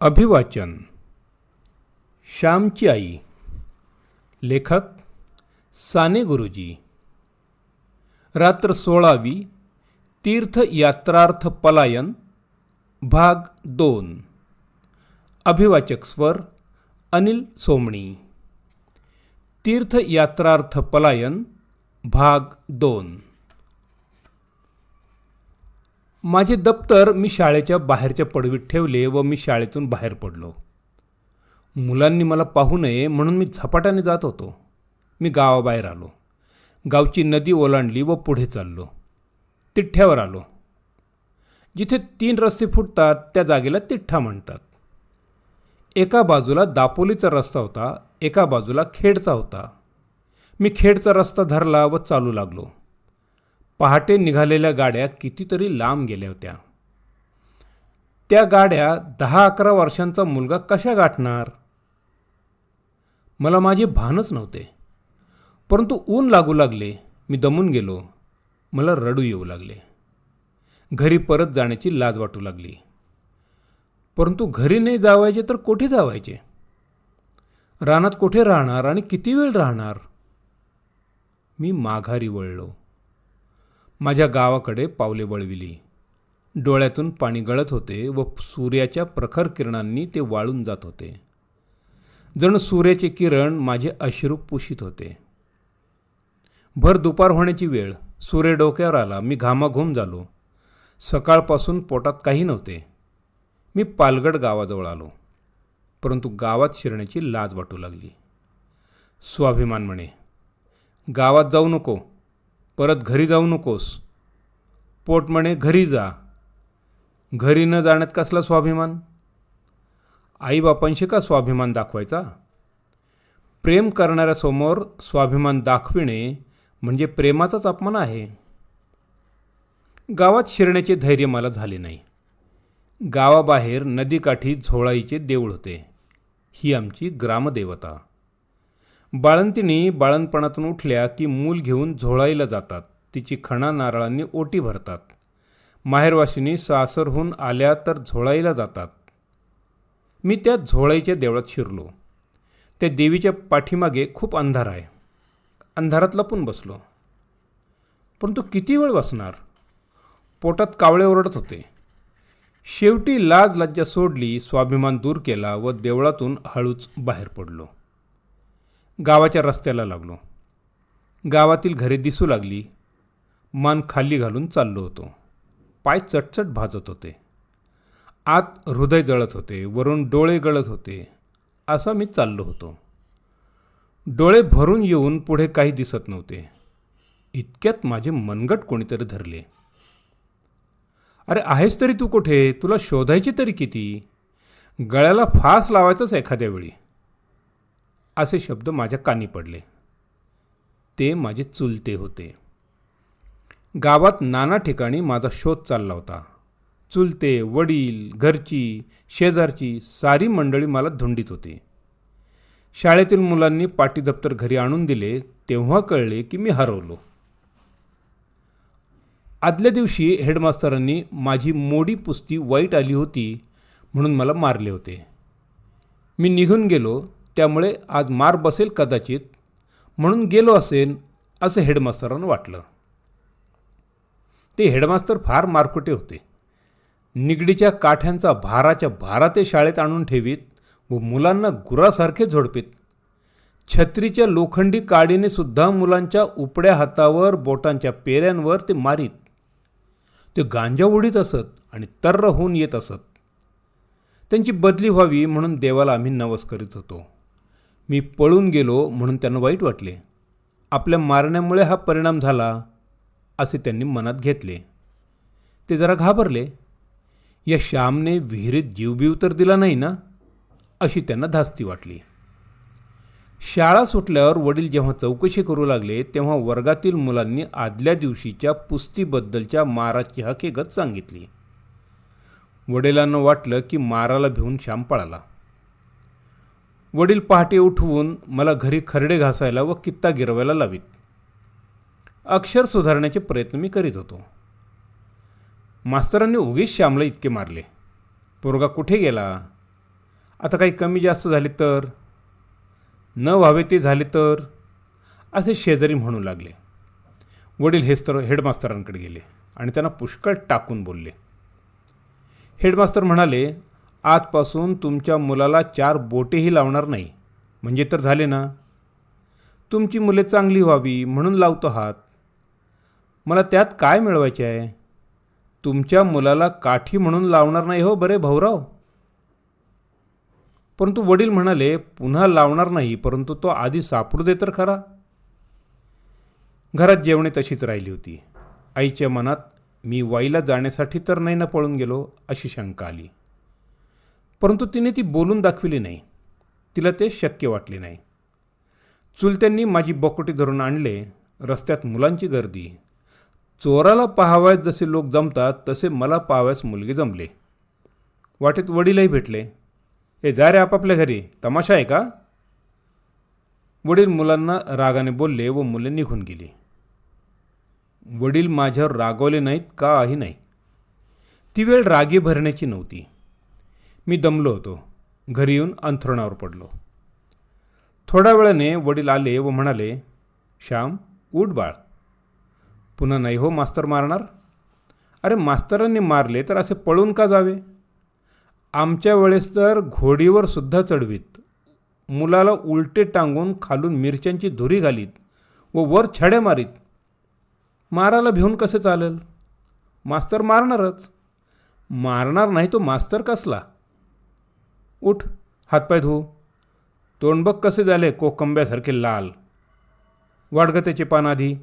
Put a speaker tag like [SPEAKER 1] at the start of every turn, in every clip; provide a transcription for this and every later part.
[SPEAKER 1] अभिवाचन। श्यामची आई। लेखक साने गुरुजी। रात्र सोळावी, तीर्थयात्रार्थ पलायन, भाग दोन। अभिवाचक स्वर अनिल सोमणी। तीर्थयात्रार्थ पलायन, भाग दोन। माझे दप्तर मी शाळेच्या बाहेरच्या पडवीत ठेवले व मी शाळेतून बाहेर पडलो. मुलांनी मला पाहू नये म्हणून मी झपाट्याने जात होतो. मी गावाबाहेर आलो. गावची नदी ओलांडली व पुढे चाललो. तिठ्ठ्यावर आलो. जिथे तीन रस्ते फुटतात त्या जागेला तिठ्ठा म्हणतात. एका बाजूला दापोलीचा रस्ता होता एका बाजूला खेडचा होता. मी खेडचा रस्ता धरला व चालू लागलो. पहाटे निघालेल्या गाड्या कितीतरी लांब गेल्या होत्या. त्या गाड्या दहा अकरा वर्षांचा मुलगा कशा गाठणार? मला माझे भानच नव्हते. परंतु ऊन लागू लागले मी दमून गेलो. मला रडू येऊ लागले. घरी परत जाण्याची लाज वाटू लागली. परंतु घरी नाही जावायचे तर कोठे जावायचे? रानात कोठे राहणार आणि किती वेळ राहणार? मी माघारी वळलो. माझ्या गावाकडे पावले वळविली. डोळ्यातून पाणी गळत होते व सूर्याच्या प्रखर किरणांनी ते वाळून जात होते. जणू सूर्याचे किरण माझे अश्रू पुशीत होते. भर दुपार होण्याची वेळ. सूर्य डोक्यावर आला. मी घामाघूम झालो. सकाळपासून पोटात काही नव्हते. मी पालगड गावाजवळ आलो. परंतु गावात शिरण्याची लाज वाटू लागली. स्वाभिमान म्हणे गावात जाऊ नको. परत घरी जाऊ नकोस. पोट म्हणे घरी जा. घरी न जाण्यात कसला स्वाभिमान? आईबापांशी का स्वाभिमान दाखवायचा? प्रेम करणाऱ्यासमोर स्वाभिमान दाखविणे म्हणजे प्रेमाचाच अपमान आहे. गावात शिरण्याचे धैर्य मला झाले नाही. गावाबाहेर नदीकाठी झोळाईचे देऊळ होते. ही आमची ग्रामदेवता. बाळंतिणी बाळणपणातून उठल्या की मूल घेऊन झोळाईला जातात. तिची खणा नारळांनी ओटी भरतात. माहेरवाशिनी सासरहून आल्या तर झोळाईला जातात. मी त्या झोळाईच्या देवळात शिरलो. त्या देवीच्या पाठीमागे खूप अंधार आहे. अंधारात लपून बसलो. परंतु किती वेळ बसणार? पोटात कावळे ओरडत होते. शेवटी लाज लज्जा सोडली स्वाभिमान दूर केला व देवळातून हळूच बाहेर पडलो. गावाच्या रस्त्याला लागलो. गावातील घरे दिसू लागली. मान खाली घालून चाललो होतो. पाय चटचट भाजत होते. आत हृदय जळत होते. वरून डोळे गळत होते. असा मी चाललो होतो. डोळे भरून येऊन पुढे काही दिसत नव्हते. इतक्यात माझे मनगट कोणीतरी धरले. अरे आहेस तरी तू कुठे? तुला शोधायची तरी किती? गळ्याला फास लावायचंच एखाद्या वेळी. असे शब्द माझ्या कानी पडले. ते माझे चुलते होते. गावात नाना ठिकाणी माझा शोध चालला होता. चुलते वडील घरची शेजारची सारी मंडळी मला धुंडीत होती. शाळेतील मुलांनी पाटी दप्तर घरी आणून दिले तेव्हा कळले की मी हरवलो. आदल्या दिवशी हेडमास्तरांनी माझी मोडी पुस्ती वाईट आली होती म्हणून मला मारले होते. मी निघून गेलो त्यामुळे आज मार बसेल कदाचित म्हणून गेलो असेल असं हेडमास्तरांना वाटलं. ते हेडमास्तर फार मारकुटे होते. निगडीच्या काठ्यांचा भाराच्या भारा ते शाळेत आणून ठेवीत व मुलांना गुरासारखे झोडपीत. छत्रीच्या लोखंडी काडीने सुद्धा मुलांच्या उपड्या हातावर बोटांच्या पेऱ्यांवर ते मारीत. ते गांजा उडीत असत आणि तर्र होऊन येत असत. त्यांची बदली व्हावी म्हणून देवाला आम्ही नवस करीत होतो. मी पळून गेलो म्हणून त्यांना वाईट वाटले. आपल्या मारण्यामुळे हा परिणाम झाला असे त्यांनी मनात घेतले. ते जरा घाबरले. या श्यामने विहिरीत जीवबीव तर दिला नाही ना अशी त्यांना धास्ती वाटली. शाळा सुटल्यावर वडील जेव्हा चौकशी करू लागले तेव्हा वर्गातील मुलांनी आदल्या दिवशीच्या पुस्तीबद्दलच्या माराची हकीकत सांगितली. वडिलांना वाटलं की माराला भिवून श्याम पळाला. वडील पहाटे उठवून मला घरी खरडे घासायला व कित्ता गिरवायला लावीत. अक्षर सुधारण्याचे प्रयत्न मी करीत होतो. मास्तरांनी उगीच श्यामला इतके मारले. पोरगा कुठे गेला? आता काही कमी जास्त झाले तर? न व्हावे ते झाले तर? असे शेजारी म्हणू लागले. वडील हेस्तर हेडमास्तरांकडे गेले आणि त्यांना पुष्कळ टाकून बोलले. हेडमास्तर म्हणाले आजपासून तुमच्या मुलाला चार बोटेही लावणार नाही. म्हणजे तर झाले ना? तुमची मुले चांगली व्हावी म्हणून लावतो हात. मला त्यात काय मिळवायचे आहे? तुमच्या मुलाला काठी म्हणून लावणार नाही हो बरे भाऊराव. परंतु वडील म्हणाले पुन्हा लावणार नाही परंतु तो आधी सापडू दे तर खरा. घरात जेवणे तशीच राहिली होती. आईच्या मनात मी वाईला जाण्यासाठी तर नाही ना पळून गेलो अशी शंका आली. परंतु तिने ती बोलून दाखविली नाही. तिला ते शक्य वाटले नाही. चुलत्यांनी माझी बकोटी धरून आणले रस्त्यात मुलांची गर्दी. चोराला पाहावयास जसे लोक जमतात तसे मला पाहावयास मुलगे जमले. वाटेत वडीलही भेटले. ए जा रे आपापल्या घरी तमाशा आहे का? वडील मुलांना रागाने बोलले व मुले निघून गेली. वडील माझ्यावर रागवले नाहीत काही नाही. ती वेळ रागी भरण्याची नव्हती. मी दमलो होतो. घरी येऊन अंथरुणावर पडलो. थोड्या वेळाने वडील आले व म्हणाले श्याम उठ बाळ. पुन्हा नाही हो मास्तर मारणार? अरे मास्तरांनी मारले तर असे पळून का जावे? आमच्या वेळेस तर घोडीवर सुद्धा चढवीत. मुलाला उलटे टांगून खालून मिरच्यांची धुरी घालीत व वर छड्या मारीत. मारायला भिवून कसे चालेल? मास्तर मारणारच. मारणार नाही तो मास्तर कसला? उठ हातपाय धू. तोंडबग कसे झाले कोकंब्यासारखे लाल. वाडगं त्याचे पान आधी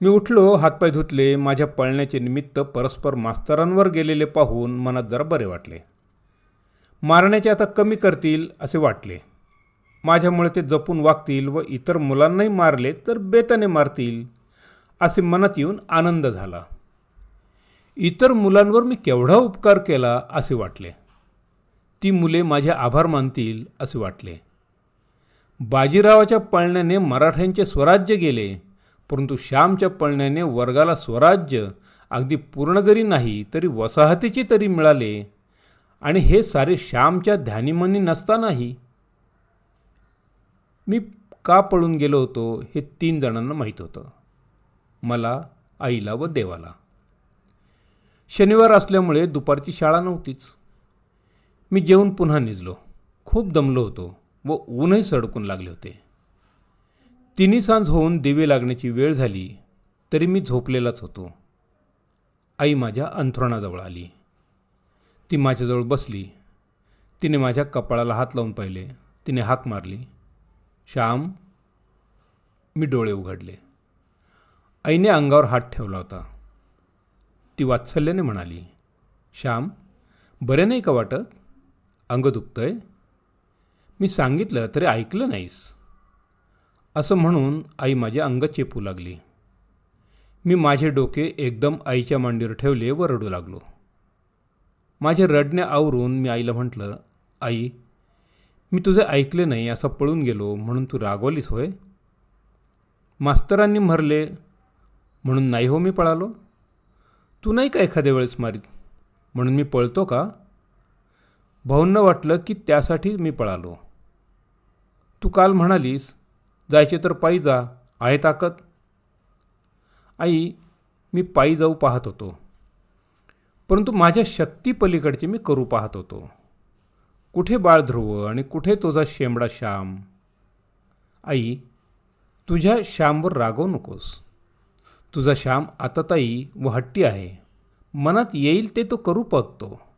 [SPEAKER 1] मी उठलो हातपाय धुतले माझ्या पळण्याचे निमित्त परस्पर मास्तरांवर गेलेले पाहून मनात जरा बरे वाटले. मारण्याचे आता कमी करतील असे वाटले. माझ्यामुळे ते जपून वागतील व इतर मुलांनाही मारले तर बेताने मारतील असे मनात येऊन आनंद झाला. इतर मुलांवर मी केवढा उपकार केला असे वाटले. ती मुले माझे आभार मानतील असे वाटले. बाजीरावाच्या पळण्याने मराठ्यांचे स्वराज्य गेले परंतु श्यामच्या पळण्याने वर्गाला स्वराज्य अगदी पूर्ण जरी नाही तरी वसाहतीचे तरी मिळाले. आणि हे सारे श्यामच्या ध्यानीमनी नसतानाही मी का पळून गेलो होतो हे तीन जणांना माहीत होतं मला आईला व देवाला. शनिवार असल्यामुळे दुपारची शाळा नव्हतीच. मी जेवून पुन्हा निजलो. खूप दमलो होतो व ऊनही सडकून लागले होते. तिन्ही सांज होऊन दिवे लागण्याची वेळ झाली तरी मी झोपलेलाच होतो. आई माझ्या अंथरुणाजवळ आली. ती माझ्याजवळ बसली. तिने माझ्या कपाळाला हात लावून पाहिले. तिने हाक मारली. श्याम मी डोळे उघडले. आईने अंगावर हात ठेवला होता. ती वात्सल्याने म्हणाली श्याम बरे नाही का वाटत? अंग दुखतंय? मी सांगितलं तरी ऐकलं नाहीस. असं म्हणून आई माझे अंग चेपू लागली. मी माझे डोके एकदम आईच्या मांडीवर ठेवले व रडू लागलो. माझे रडणे आवरून मी आईला म्हटलं आई मी तुझे ऐकले नाही असं पळून गेलो म्हणून तू रागवलीस होय? मास्तरांनी मरले म्हणून नाही हो मी पळालो? तू नाही का एखाद्या वेळेस मारीत? म्हणून मी पळतो का? भाऊंना वाटलं की त्यासाठी मी पळालो. तू काल म्हणालीस जायचे तर पायी जा आहे ताकद. आई मी पायी जाऊ पाहत होतो. परंतु माझ्या शक्तीपलीकडचे मी करू पाहत होतो. कुठे बाळ ध्रुव आणि कुठे तुझा शेंबडा श्याम? आई तुझ्या श्यामवर रागवू नकोस. तुझा श्याम आतताई व हट्टी आहे. मनात येईल ते तो करू पगतो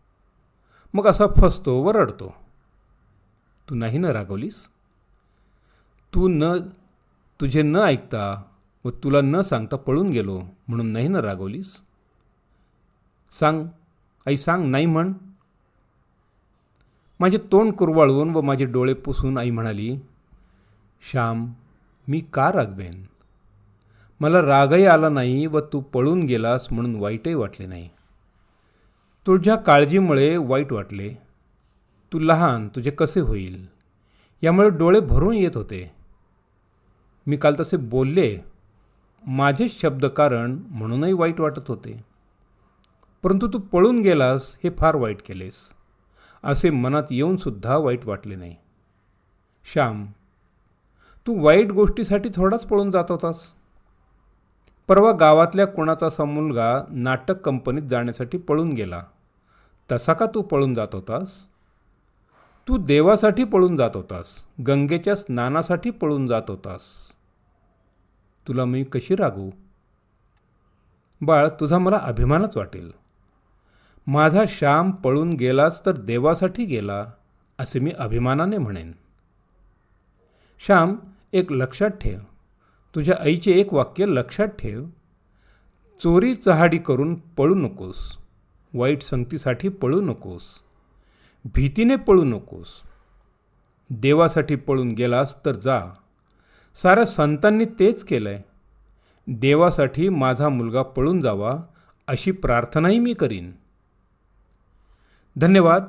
[SPEAKER 1] मग असा फसतो व रडतो. तू नाही ना रागवलीस? तू न तुझे न ऐकता व तुला न सांगता पळून गेलो म्हणून नाही ना रागवलीस? सांग आई सांग नाही म्हण. माझे तोंड कुरवाळून व माझे डोळे पुसून आई म्हणाली श्याम मी का रागवेन? मला रागही आला नाही व तू पळून गेलास म्हणून वाईटही वाटले नाही. तुझ्या काळजीमुळे वाईट वाटले. तू लहान तुझे कसे होईल? यामुळे डोळे भरून येत होते. मी काल तसे बोलले माझेच शब्द कारण म्हणूनही वाईट वाटत होते. परंतु तू पळून गेलास हे फार वाईट केलेस. असे मनात येऊनसुद्धा वाईट वाटले नाही. श्याम तू वाईट गोष्टीसाठी थोडाच पळून जात होतास. परवा गावातल्या कोणाचा मुलगा नाटक कंपनीत जाण्यासाठी पळून गेला. तसा का तू पळून जात होतास? तू देवासाठी पळून जात होतास गंगेच्या स्नानासाठी पळून जात होतास. तुला मी कशी रागू बाळ तुझा मला अभिमानच वाटेल. माझा श्याम पळून गेलाच तर देवासाठी गेला असे मी अभिमानाने म्हणेन. श्याम एक लक्षात ठेव. तुझ्या आईचे एक वाक्य लक्षात ठेव. चोरी चहाडी करून पळू नकोस. वाईट संगतीसाठी पळू नकोस. भीतीने पळू नकोस. देवासाठी पळून गेलास तर जा. साऱ्या संतांनी तेच केलंय. देवासाठी माझा मुलगा पळून जावा अशी प्रार्थनाही मी करीन. धन्यवाद.